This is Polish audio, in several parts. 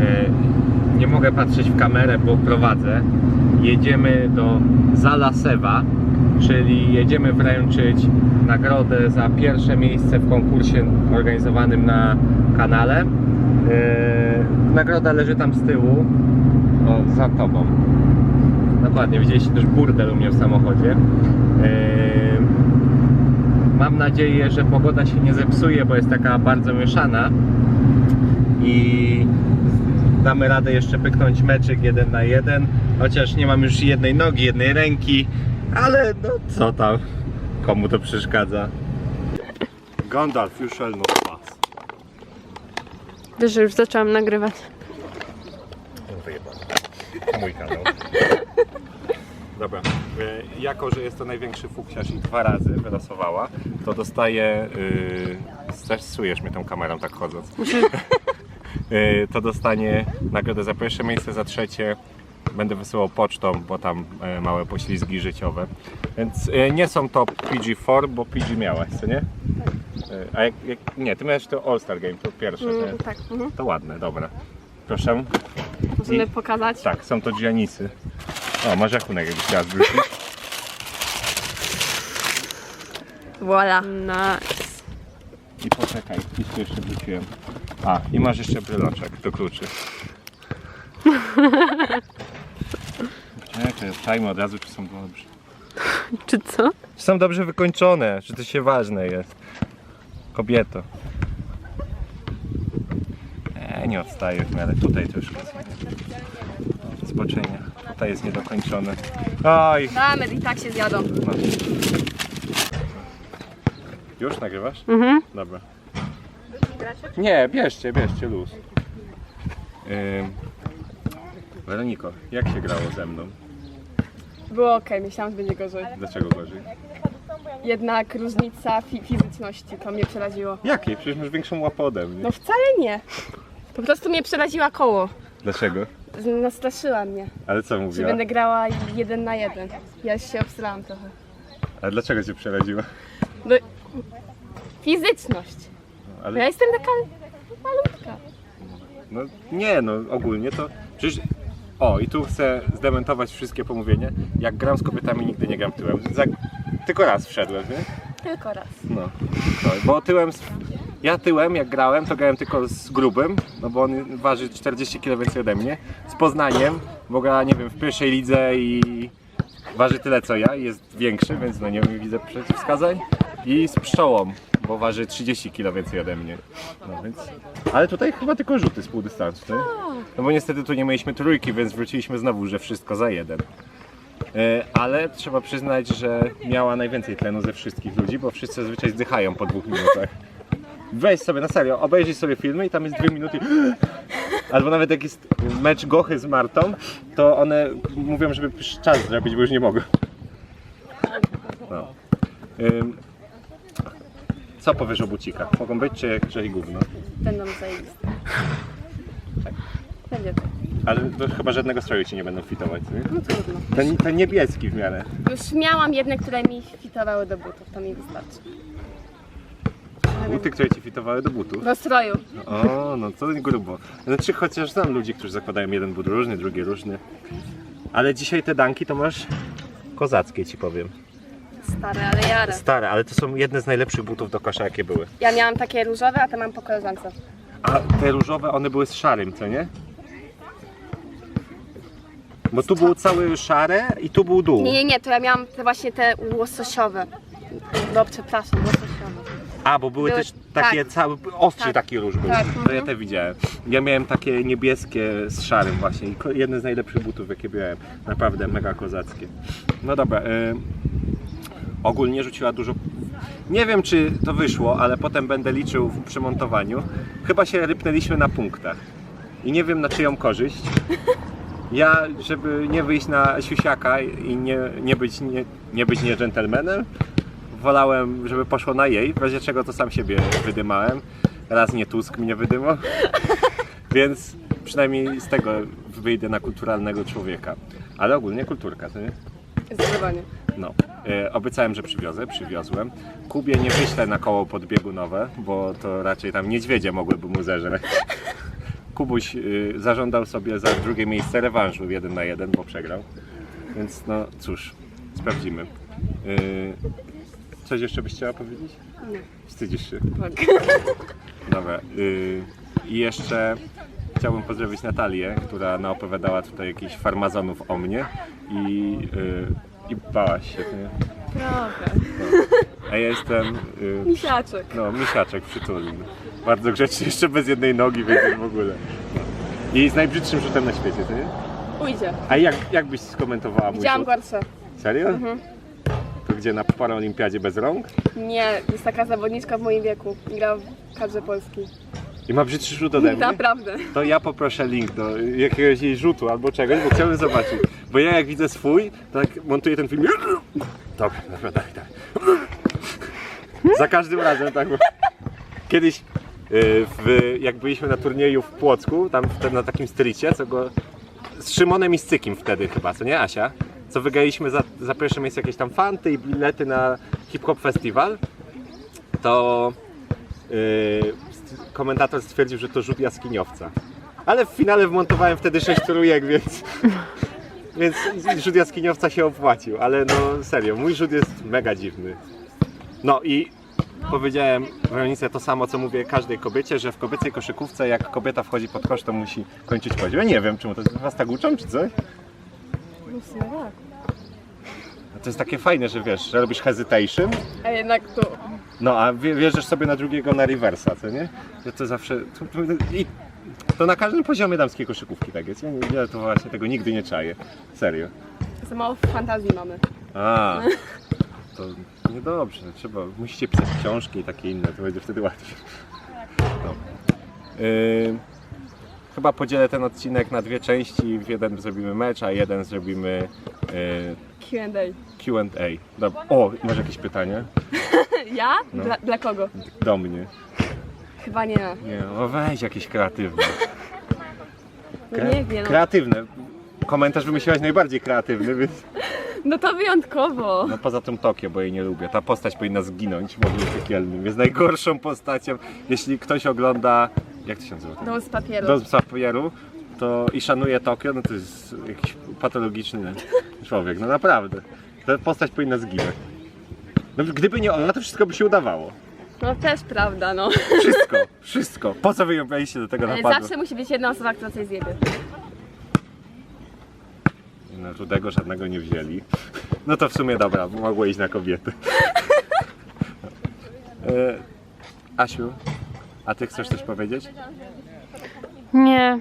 E, Nie mogę patrzeć w kamerę, bo prowadzę. Jedziemy do Zalasewa, czyli jedziemy wręczyć nagrodę za pierwsze miejsce w konkursie organizowanym na kanale. E, Nagroda leży tam z tyłu, o, za tobą. Dokładnie, widzieliście też burdel u mnie w samochodzie. E, Mam nadzieję, że pogoda się nie zepsuje, bo jest taka bardzo mieszana i damy radę jeszcze pyknąć meczyk jeden na jeden, chociaż nie mam już jednej nogi, jednej ręki, ale no co tam, komu to przeszkadza. Gandalf, you shall not pass. Wiesz, że już zaczęłam nagrywać. Wyjebane. Mój kanał. Dobra, e, jako że jest to największy fuksiarz i dwa razy wylosowała, to dostaje... Yy, stresujesz mnie tą kamerą tak chodząc. Yy, to dostanie nagrodę za pierwsze miejsce, za trzecie będę wysyłał pocztą, bo tam e, małe poślizgi życiowe. Więc e, nie są to PG4, bo PG miałaś, co nie? E, A jak, jak, nie, ty miałeś to All Star Game, to pierwsze? Mm, tak. Mhm. To ładne, dobra. Proszę. Możemy I- pokazać. Tak, są to dżianisy. O, masz rachunek, jakbyś chciała zwrócić. Voila. Nice. I poczekaj, gdzieś tu jeszcze wróciłem. A, i masz jeszcze bryloczek do kluczy. Czekaj, tajmy od razu, czy są dobrze. Czy co? Czy są dobrze wykończone, czy to się ważne jest. Kobieto. E, nie odstaje w miarę. Tutaj troszkę. Zboczenia. Tutaj jest niedokończone. Oj! Damy, i tak się zjadą. No. Już nagrywasz? Mhm. Dobra. Nie, bierzcie, bierzcie luz. Ym, Weroniko, jak się grało ze mną? Było ok, myślałam, że będzie gorzej. Dlaczego gorzej? Jednak różnica fi fizyczności, to mnie przeraziło. Jakiej? Przecież masz większą łapę ode mnie. No wcale nie. Po prostu mnie przeraziła koło. Dlaczego? Z- Nastraszyła mnie, Ale co że mówiła? będę grała jeden na jeden. Ja się obstrałam trochę. Ale dlaczego cię przeraziła? No, fizyczność. Ja Ale, jestem taka malutka. no nie, no ogólnie to przecież... O, i tu chcę zdementować wszystkie pomówienia. Jak gram z kobietami, nigdy nie gram tyłem. Za... Tylko raz wszedłem, nie? Tylko raz. No, no bo tyłem, z- ja tyłem jak grałem, to grałem tylko z grubym, no bo on waży 40 kg więcej ode mnie, z Poznaniem, bo gra, nie wiem, w pierwszej lidze i waży tyle co ja i jest większy, więc no nie widzę przeciwwskazań i z pszczołą, bo waży 30 kg więcej ode mnie, no więc, ale tutaj chyba tylko rzuty z pół dystansu, nie? no bo niestety tu nie mieliśmy trójki, więc wróciliśmy znowu, że wszystko za jeden. E, Ale trzeba przyznać, że miała najwięcej tlenu ze wszystkich ludzi, bo wszyscy zazwyczaj zdychają po dwóch minutach. Weź sobie na serio, obejrzyj sobie filmy i tam jest dwie minuty. Albo nawet jak jest mecz Gochy z Martą, to one mówią, żeby czas zrobić, bo już nie mogą. No. Co powiesz o bucikach? Mogą być czy, czy gówno? Będą zajebiste. Będzie tak. Ale to chyba żadnego stroju ci nie będą fitować, nie? No trudno. Ten, ten niebieski w miarę. Już miałam jedne, które mi fitowały do butów, to mi wystarczy. Buty, które ci fitowały do butów. Do stroju. O, no to grubo. Znaczy, chociaż znam ludzi, którzy zakładają jeden but różny, drugi różny. Ale dzisiaj te danki to masz kozackie, ci powiem. Stare, ale jara. Stare, ale to są jedne z najlepszych butów do kosza, jakie były. Ja miałam takie różowe, a te mam po koleżance. A te różowe, one były z szarym, co nie? Bo tu było całe szare i tu był dół. Nie, nie, nie, to ja miałam te właśnie te łososiowe. No, przepraszam, łososiowe. A, bo były Były- też takie tak. cały, ostry Tak. taki róż był. Tak, To ja mhm. te widziałem. Ja miałem takie niebieskie z szarym właśnie. i ko- Jedne z najlepszych butów, jakie miałem. Naprawdę mega kozackie. No dobra. Y ogólnie rzuciła dużo. Nie wiem, czy to wyszło, ale potem będę liczył w przymontowaniu. Chyba się rypnęliśmy na punktach. I nie wiem na czyją korzyść. Ja, żeby nie wyjść na siusiaka i nie, nie być nie, nie być nie dżentelmenem, wolałem, żeby poszło na jej, w razie czego to sam siebie wydymałem. Raz nie Tusk mnie wydymał. Więc przynajmniej z tego wyjdę na kulturalnego człowieka. Ale ogólnie kulturka, to nie? Zdecydowanie. No. E, obiecałem, że przywiozę, przywiozłem. Kubie nie wyślę na koło podbiegunowe, bo to raczej tam niedźwiedzie mogłyby mu zeżreć. Kubuś y, zażądał sobie za drugie miejsce rewanżu jeden na jeden, bo przegrał. Więc no cóż, sprawdzimy. Y, coś jeszcze byś chciała powiedzieć? Nie. Wstydzisz się. Tak. Dobra. Y, I jeszcze chciałbym pozdrowić Natalię, która naopowiadała tutaj jakichś farmazonów o mnie i, y, i bałaś się. Nie? Trochę. A ja jestem y, Misiaczek. no, misiaczek przytulny. Bardzo grzeczny, jeszcze bez jednej nogi, więc w ogóle. No. I z najbrzydszym rzutem na świecie, ty? Ujdzie. A jak, jak byś skomentowała mój Widziałam rzut? gorsze. Serio? Mhm. To gdzie, na paraolimpiadzie bez rąk? Nie, jest taka zawodniczka w moim wieku. Gra w kadrze polskiej. I ma brzydszy rzut ode mnie? Naprawdę. To ja poproszę link do jakiegoś jej rzutu albo czegoś, bo chciałbym zobaczyć. Bo ja jak widzę swój, to tak montuję ten film. Dobra, dobra, tak, tak. Za każdym razem tak. bo- Kiedyś y, w, jak byliśmy na turnieju w Płocku, tam na takim stricie, co go z Szymonem i z Cykim wtedy chyba, co nie Asia? Co wygraliśmy za, za pierwsze miejsce jakieś tam fanty i bilety na hip-hop festiwal, to komentator stwierdził, że to rzut jaskiniowca. Ale w finale wmontowałem wtedy sześć trójek, więc, więc rzut jaskiniowca się opłacił. Ale no serio, mój rzut jest mega dziwny. No i powiedziałem Weronice to samo, co mówię każdej kobiecie, że w kobiecej koszykówce jak kobieta wchodzi pod kosz, to musi kończyć poziom. Ja nie wiem, czemu to was tak uczą, czy coś? No w sumie tak. A To jest takie fajne, że wiesz, że robisz hesitation, A jednak tu. No a wie- wierzysz sobie na drugiego na reversa, co nie? Że to zawsze... To, i to na każdym poziomie damskiej koszykówki tak jest. Ja, nie- ja to właśnie tego nigdy nie czaję. Serio. Za mało fantazji mamy. A, to niedobrze. Trzeba, musicie pisać książki i takie inne, to będzie wtedy łatwiej. No. Yy, chyba podzielę ten odcinek na dwie części. W jeden zrobimy mecz, a jeden zrobimy yy, Q&A. Q&A. Dobra. O, masz jakieś pytanie? Ja? No. Dla, dla kogo? Do mnie. Chyba nie. Nie, o weź jakieś kreatywne. No nie wiem. No. Kreatywne. Komentarz wymyśliłaś najbardziej kreatywny, więc... no to wyjątkowo. No poza tym Tokio, bo jej nie lubię. Ta postać powinna zginąć w ogóle piekielnym. Jest najgorszą postacią. Jeśli ktoś ogląda... Jak to się nazywa? Dom z papieru. Dom z papieru, to i szanuje Tokio, no to jest jakiś patologiczny człowiek. No naprawdę. Ta postać powinna zginąć. No, gdyby nie ona, to wszystko by się udawało. No też prawda, no. Wszystko, wszystko. Po co wy ją braliście do tego Ale napadu? zawsze musi być jedna osoba, która coś zjebie. No rudego żadnego nie wzięli. No to w sumie dobra, mogło iść na kobiety. E, Asiu, a ty chcesz coś powiedzieć? Nie.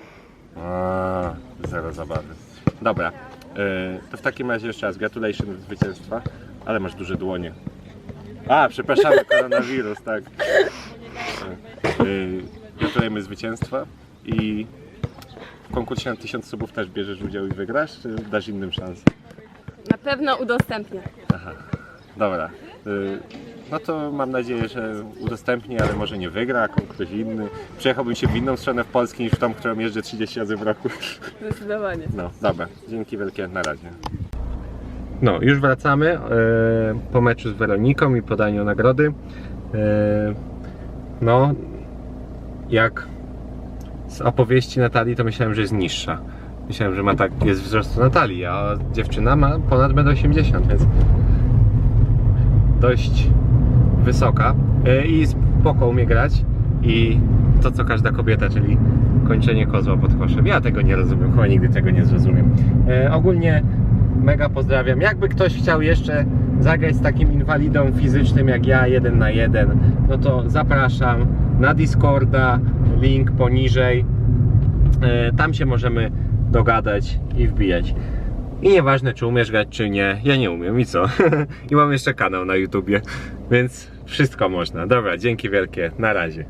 A, zero zabawy. Dobra, e, to w takim razie jeszcze raz gratulation zwycięstwa, ale masz duże dłonie. A, przepraszamy, koronawirus, tak. E, Gratulujemy zwycięstwa i w konkursie na 1000 subów też bierzesz udział i wygrasz, czy dasz innym szansę? Na pewno udostępnię. Dobra. y, No to mam nadzieję, że udostępni, ale może nie wygra, ktoś inny. Przejechałbym się w inną stronę w Polsce niż w tą, którą jeżdżę 30 razy w roku. Zdecydowanie. No, dobra. Dzięki wielkie, na razie. No, już wracamy e, po meczu z Weroniką i podaniu nagrody. E, no, jak z opowieści Natalii, to myślałem, że jest niższa. Myślałem, że ma tak, jest wzrostu Natalii, a dziewczyna ma ponad 1,80 m, więc dość wysoka E, i spoko umie grać i to co każda kobieta, czyli kończenie kozła pod koszem. Ja tego nie rozumiem, chyba nigdy tego nie zrozumiem. E, ogólnie mega pozdrawiam. Jakby ktoś chciał jeszcze zagrać z takim inwalidą fizycznym jak ja, jeden na jeden, no to zapraszam na Discorda, link poniżej. E, tam się możemy dogadać i wbijać. I nieważne, czy umiesz grać, czy nie, ja nie umiem i co? I mam jeszcze kanał na YouTubie, więc wszystko można. Dobra, dzięki wielkie, na razie.